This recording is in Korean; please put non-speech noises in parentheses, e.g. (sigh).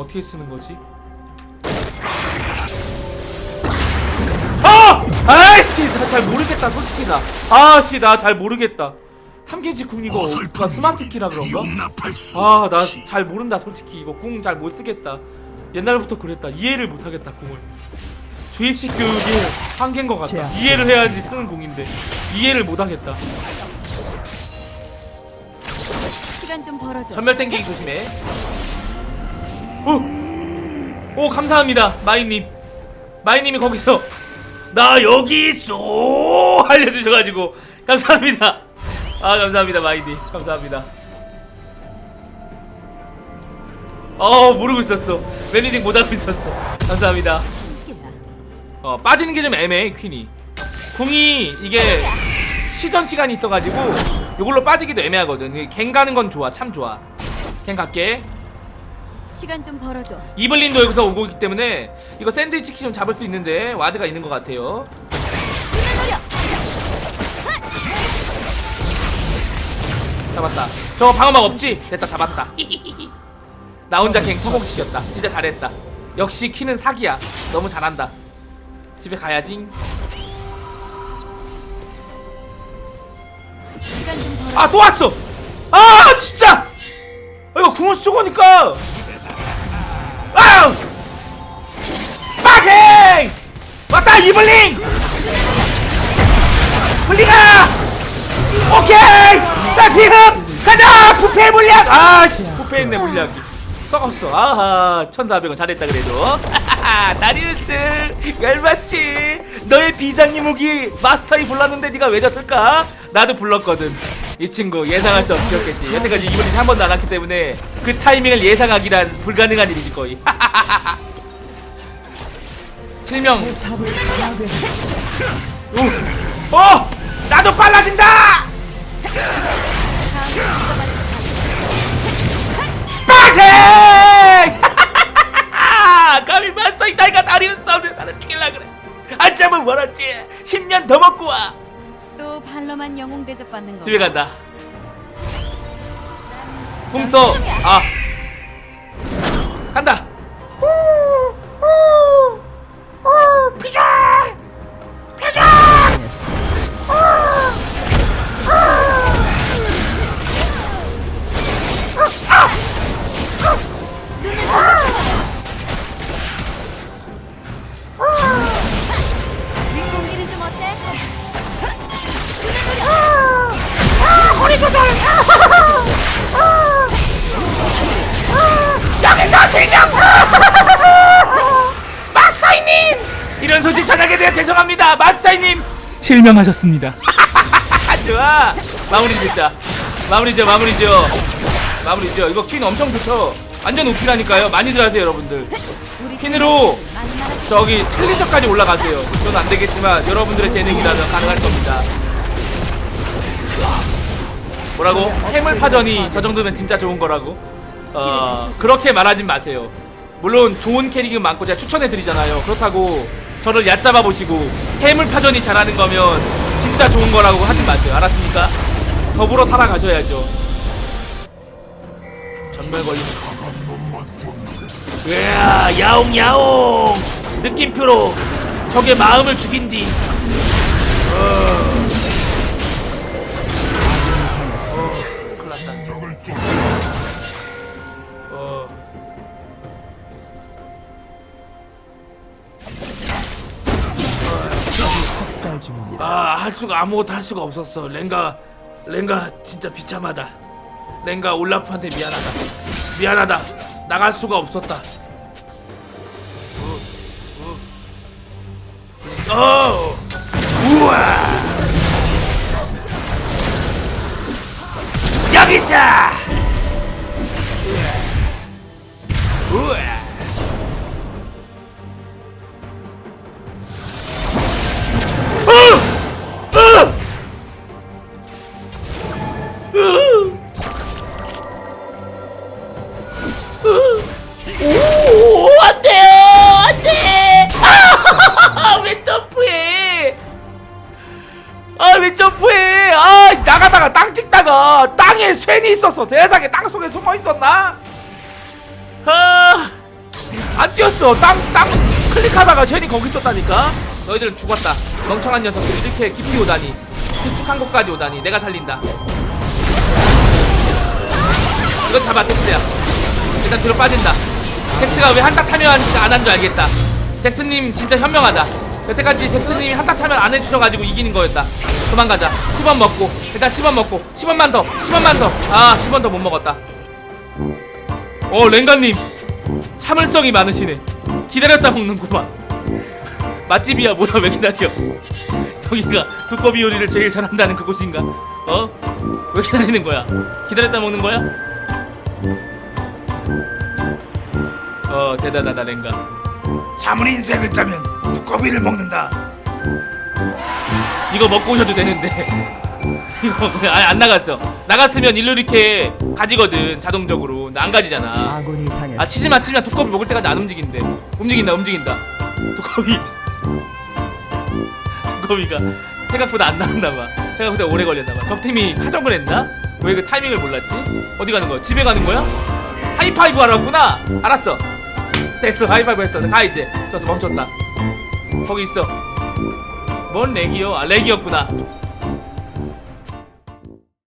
어떻게 쓰는 거지? 아! 아이씨 나 잘 모르겠다 솔직히 나. 아씨 나 잘 모르겠다. 탐켄치 궁 이거 나 스마트 키라 그런가? 아 나 잘 모른다 솔직히. 이거 궁 잘 못 쓰겠다. 옛날부터 그랬다. 이해를 못 하겠다 궁을. 주입식 교육이 한계인 것 같다. 이해를 해야지 쓰는 궁인데. 이해를 못 하겠다. 시간 좀 벌어줘. 전멸 땡기기 조심해 오! 오 감사합니다 마이님. 마이님이 거기서 나 여기 있어! (laughs) 알려주셔가지고 감사합니다. 아 감사합니다 마이님. 감사합니다. 어 모르고 있었어. 매니딩 못하고 있었어. 감사합니다. 어 빠지는 게 좀 애매해 퀸이. 궁이 이게 시전 시간이 있어가지고 이걸로 빠지기도 애매하거든. 갱 가는 건 좋아 참 좋아. 갱 갈게 시간 좀 벌어줘. 이블린도 여기서 오고 있기 때문에 이거 샌드위치 키 좀 잡을 수 있는데 와드가 있는 것 같아요. 잡았다. 저 방어막 없지? 됐다 잡았다. 나 혼자 갱 성공시켰다. 진짜 잘했다. 역시 키는 사기야. 너무 잘한다. 집에 가야지. 시간 좀 벌어줘. 아 또 왔어! 아 진짜! 아, 이거 궁을 쓰고 오니까 아우 빠생! 왔다 이블링! 블링아 오케이! 자 비흡! 가자! 부패 물약! 아씨 부패했네 물약이. 썩었어. 아하 1400원 잘했다 그래도. 다리우스 열받지. 너의 비장님 무기 마스터이 불렀는데 네가 왜 졌을까? 나도 불렀거든 이 친구 예상할 수 없었겠지 여태까지 이블린 한 번도 안 왔기 때문에 그 타이밍을 예상하기란 불가능한 일이지 거의 (laughs) 실명 오! 어! 나도 빨라진다! 빠생! (laughs) 감히 마스터 이다이가 다리우스 없는 나를 죽일라 그래 한참을 멀었지 10년 더 먹고 와 또 발로만 영웅 대접 받는 거. 집에 간다. 궁써. 아. 간다 여기서 실명 (laughs) 마스터이님! 이런 소식 전하게 되어 죄송합니다. 마스터이님! 실명하셨습니다. (laughs) 좋아. 마무리 짓자. 마무리 지어 마무리 지어 마무리 지어 이거 퀸 엄청 좋죠 완전 우피라니까요. 많이들 하세요 여러분들. 퀸으로. 저기 챌린저까지 올라가세요. 저는 안 되겠지만 여러분들의 재능이라면 가능할 겁니다 뭐라고? 해물파전이 저 정도면 진짜 좋은 거라고? 어 그렇게 말하진 마세요 물론 좋은 캐릭은 많고 제가 추천해드리잖아요 그렇다고 저를 얕잡아 보시고 해물파전이 잘하는 거면 진짜 좋은 거라고 하지 마세요 알았습니까? 더불어 살아가셔야죠 전멸 걸리면 으아 야옹 야옹 느낌표로 적의 마음을 죽인디 어. 어, 어. 아, 할 수가 아무것도 할 수가 없었어. 랭가, 랭가 진짜 비참하다. 랭가 올라프한테 미안하다. 미안하다. 나갈 수가 없었다. 어, 어. 우와. 여 쇠이 있었어. 세상에 땅 속에 숨어 있었나? 아, 안 뛰었어. 땅땅 클릭하다가 젠이 거기 있었다니까. 너희들은 죽었다. 멍청한 녀석들이 이렇게 깊이 오다니. 깊숙한 곳까지 오다니. 내가 살린다. 이건 잡아 텍스야. 일단 뒤로 빠진다. 텍스가 왜 한타 참여 안한 줄 알겠다. 잭스님 진짜 현명하다. 여태까지 잭스님이 한타 참여 안 해주셔가지고 이기는 거였다 도망가자. 10원 먹고. 일단 10원 먹고. 10원만 더. 10원만 더아 10원 더 못 먹었다. 어 랭가님. 참을성이 많으시네. 기다렸다 먹는구만. 맛집이야. 뭐야 왜 기다려? 여기가 두꺼비 요리를 제일 잘한다는 그곳인가? 어? 왜 기다리는 거야? 기다렸다 먹는 거야? 어 대단하다 랭가. 참은 인생을 짜면 두꺼비를 먹는다. 이거 먹고 오셔도 되는데. (laughs) 이거 그냥 아예 안 나갔어. 나갔으면 일로 이렇게 가지거든 자동적으로. 근데 안 가지잖아. 아군이 당했습니다. 아 치지마 치지마 두꺼비 먹을 때까지 안 움직인대. 움직인다 움직인다. 두꺼비. (laughs) 두꺼비가 생각보다 안 나왔나봐. 생각보다 오래 걸렸나봐. 적팀이 카정을 했나? 왜 그 타이밍을 몰랐지? 어디 가는 거야? 집에 가는 거야? 하이파이브 하라구나! 알았어. 됐어 하이파이브 했어. 가 이제. 좋았어 멈췄다. 거기 있어 뭔 렉이요? 아 렉이었구나